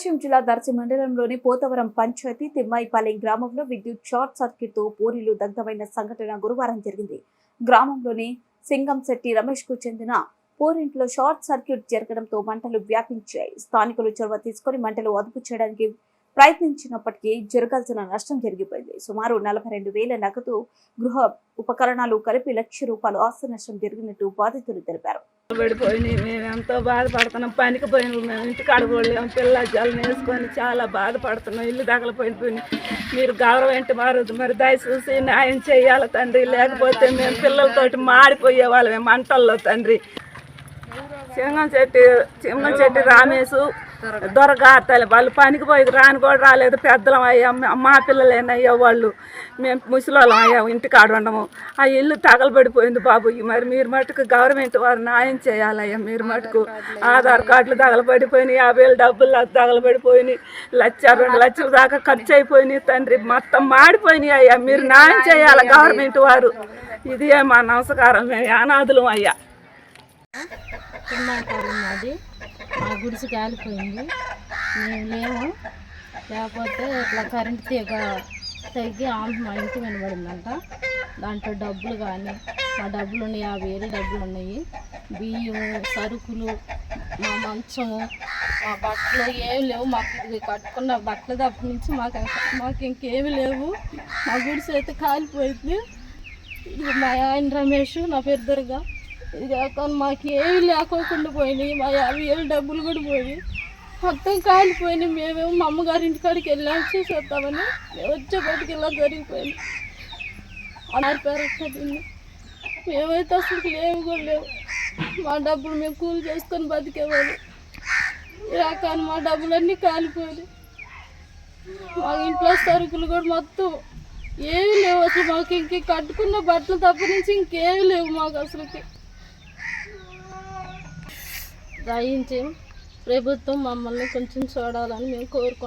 ప్రకాశం జిల్లా దర్శి మండలంలోని పోతవరం పంచాయతీ తిమ్మాయిపాలెం గ్రామంలో విద్యుత్ షార్ట్ సర్క్యూట్తో పూరీలు దగ్ధమైన సంఘటన గురువారం జరిగింది. గ్రామంలోని సింగంశెట్టి రమేష్కు చెందిన పూరింట్లో షార్ట్ సర్క్యూట్ జరగడంతో మంటలు వ్యాపించాయి. స్థానికులు చొరవ తీసుకొని మంటలు అదుపు చేయడానికి ప్రయత్నించినప్పటికీ జరగాల్సిన నష్టం జరిగిపోయింది. సుమారు నలభై రెండు వేల నగదు గృహ ఉపకరణాలు కలిపి లక్ష రూపాయలు ఆస్తి నష్టం జరిగినట్టు బాధితులు తెలిపారు. పడిపోయినాయి. మేము ఎంతో బాధపడుతున్నాం. పనికి పోయిన మేము. ఇంటికి అడగలేము పిల్ల జలం వేసుకొని చాలా బాధపడుతున్నాం. ఇల్లు తగలపోయిపోయి మీరు గౌరవం మారు మరి దయచూసి న్యాయం చేయాలి తండ్రి. లేకపోతే మేము పిల్లలతోటి మాడిపోయే వాళ్ళమే మంటల్లో తండ్రి. సింగం చెట్టి సింగం చెట్టి రామేశు దొరగా తల్లి వాళ్ళు పనికి పోయి రాని కూడా రాలేదు. పెద్దలం అయ్యా. మా పిల్లలేనయ్యా వాళ్ళు. మేము ముసలోళ్ళం అయ్యా. ఇంటికాడ ఉండము. ఆ ఇల్లు తగలబడిపోయింది బాబు. మరి మీరు మటుకు గవర్నమెంట్ వారు న్యాయం చేయాలయ్యా. మీరు మటుకు ఆధార్ కార్డులు తగలబడిపోయినాయి. యాభై వేలు డబ్బులు తగలబడిపోయినాయి. లక్ష రెండు లక్షల దాకా ఖర్చు అయిపోయినాయి తండ్రి. మొత్తం మాడిపోయినాయి అయ్యా. మీరు న్యాయం చేయాలి గవర్నమెంట్ వారు. ఇది మా నమస్కారం. మేము అనాథులం అయ్యా. మాది. మా గుడిసి కాలిపోయింది. మేము లేము. లేకపోతే ఇట్లా కరెంట్ తీగ తగ్గి ఆమె మా ఇంటి వినబడిందంట. దాంట్లో డబ్బులు కానీ మా డబ్బులు ఉన్నాయి యాభై వేలు డబ్బులు ఉన్నాయి బియ్యం సరుకులు మా మంచము మా బట్టలు ఏమి లేవు. మాకు ఇది కట్టుకున్న బట్టలు తప్ప నుంచి మాకు మాకు ఇంకేమి లేవు. మా గుడిసి అయితే కాలిపోయింది. ఇది మా ఆయన రమేష్ నా పేరు దుర్గా. ఇది మాకు ఏమి లేకోకుండా పోయినాయి. మా యాభై ఏళ్ళు డబ్బులు కూడా పోయి మొత్తం కాలిపోయినాయి. మేమేమో మా అమ్మగారి ఇంటికాడికి వెళ్ళాం చూసేద్దామని. మేము వచ్చేపటికి ఇలా జరిగిపోయింది అన్నారు పేరెట్టింది మేమైతే అసలు లేవు కూడా లేవు. మా డబ్బులు మేము కూలి చేసుకొని బతికేవాళ్ళు. ఇలా కానీ మా డబ్బులన్నీ కాలిపోయాయి మా ఇంట్లో సరుకులు కూడా మొత్తం ఏమి లేవు అసలు మాకు. ఇంక కట్టుకున్న బట్టలు తప్ప నుంచి ఇంకేమి లేవు మాకు అసలుకి. దయించి ప్రభుత్వం మమ్మల్ని కొంచెం చూడాలని మేము కోరుకుంటున్నాం